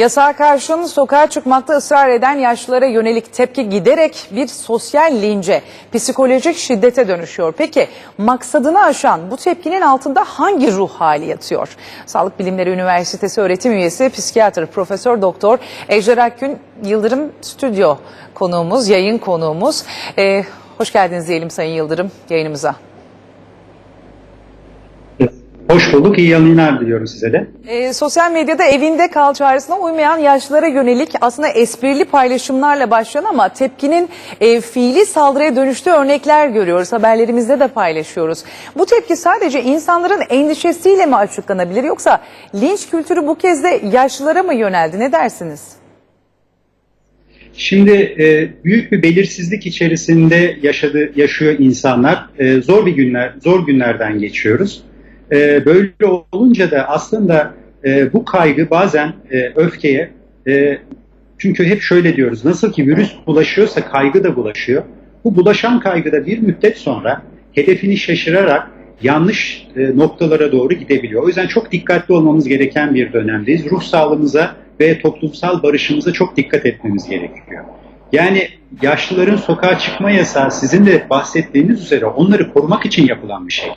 Yasağa karşın sokağa çıkmakta ısrar eden yaşlılara yönelik tepki giderek bir sosyal lince, psikolojik şiddete dönüşüyor. Peki maksadını aşan bu tepkinin altında hangi ruh hali yatıyor? Sağlık Bilimleri Üniversitesi öğretim üyesi psikiyatr Profesör Doktor Ejder Akgün Yıldırım stüdyo konuğumuz, yayın konuğumuz. Ee, hoş geldiniz diyelim Sayın Yıldırım yayınımıza. Hoş bulduk, iyi yayınlar diliyorum size de. E, sosyal medyada evinde kal çağrısına uymayan yaşlılara yönelik aslında esprili paylaşımlarla başlayan ama tepkinin e, fiili saldırıya dönüştüğü örnekler görüyoruz. Haberlerimizde de paylaşıyoruz. Bu tepki sadece insanların endişesiyle mi açıklanabilir yoksa linç kültürü bu kez de yaşlılara mı yöneldi? Ne dersiniz? Şimdi e, büyük bir belirsizlik içerisinde yaşadı, yaşıyor insanlar. E, zor bir günler, zor günlerden geçiyoruz. E, böyle olunca da aslında e, bu kaygı bazen e, öfkeye, e, çünkü hep şöyle diyoruz, nasıl ki virüs bulaşıyorsa kaygı da bulaşıyor. Bu bulaşan kaygı da bir müddet sonra hedefini şaşırarak yanlış e, noktalara doğru gidebiliyor. O yüzden çok dikkatli olmamız gereken bir dönemdeyiz. Ruh sağlığımıza ve toplumsal barışımıza çok dikkat etmemiz gerekiyor. Yani yaşlıların sokağa çıkma yasağı sizin de bahsettiğiniz üzere onları korumak için yapılan bir şey.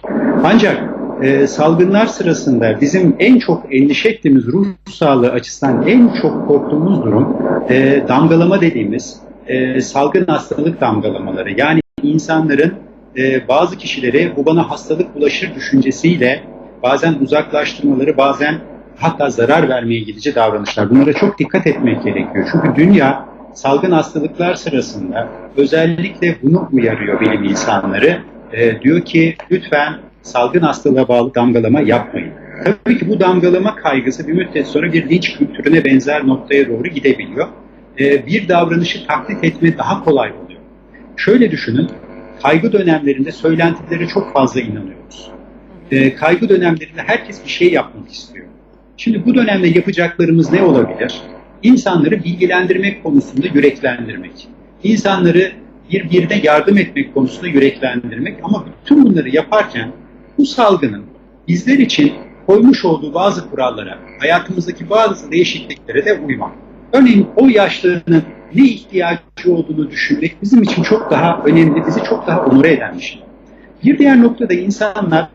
Ancak e, salgınlar sırasında bizim en çok endişe ettiğimiz ruh sağlığı açısından en çok korktuğumuz durum e, damgalama dediğimiz e, salgın hastalık damgalamaları. Yani insanların e, bazı kişileri bu bana hastalık bulaşır düşüncesiyle bazen uzaklaştırmaları, bazen hatta zarar vermeye gidici davranışlar. Bunlara çok dikkat etmek gerekiyor. Çünkü dünya salgın hastalıklar sırasında özellikle bunu uyarıyor bilim insanları. E, diyor ki lütfen salgın hastalığa bağlı damgalama yapmayın. Tabii ki bu damgalama kaygısı bir müddet sonra bir linç kültürüne benzer noktaya doğru gidebiliyor. E, bir davranışı taklit etme daha kolay oluyor. Şöyle düşünün, kaygı dönemlerinde söylentilere çok fazla inanıyoruz. E, kaygı dönemlerinde herkes bir şey yapmak istiyor. Şimdi bu dönemde yapacaklarımız ne olabilir? İnsanları bilgilendirmek konusunda yüreklendirmek. İnsanları birbirine yardım etmek konusunda yüreklendirmek. Ama bütün bunları yaparken bu salgının bizler için koymuş olduğu bazı kurallara, hayatımızdaki bazı değişikliklere de uymak. Örneğin o yaşlının ne ihtiyacı olduğunu düşünmek bizim için çok daha önemli, bizi çok daha onur eden bir şey. Bir diğer noktada insanlar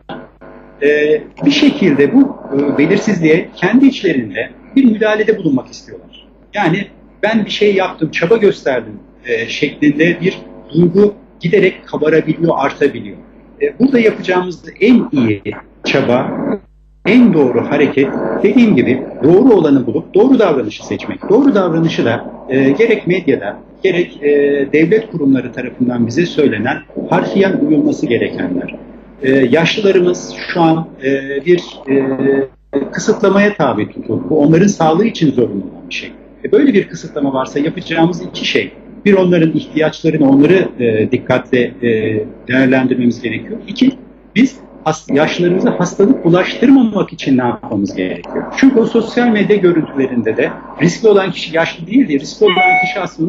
e, bir şekilde bu e, belirsizliğe kendi içlerinde bir müdahalede bulunmak istiyorlar. Yani ben bir şey yaptım, çaba gösterdim e, şeklinde bir duygu giderek kabarabiliyor, artabiliyor. E, burada yapacağımız en iyi çaba, en doğru hareket dediğim gibi doğru olanı bulup doğru davranışı seçmek. Doğru davranışı da e, gerek medyada gerek e, devlet kurumları tarafından bize söylenen harfiyen uyulması gerekenler. E, yaşlılarımız şu an e, bir e, kısıtlamaya tabi tutuldu. Bu onların sağlığı için zorunlu olan bir şey. E, böyle bir kısıtlama varsa yapacağımız iki şey. Bir onların ihtiyaçlarını, onları e, dikkatle e, değerlendirmemiz gerekiyor. İki, biz hast- yaşlılarımıza hastalık bulaştırmamak için ne yapmamız gerekiyor? Çünkü o sosyal medya görüntülerinde de riskli olan kişi yaşlı değil diye riskli olan kişi aslında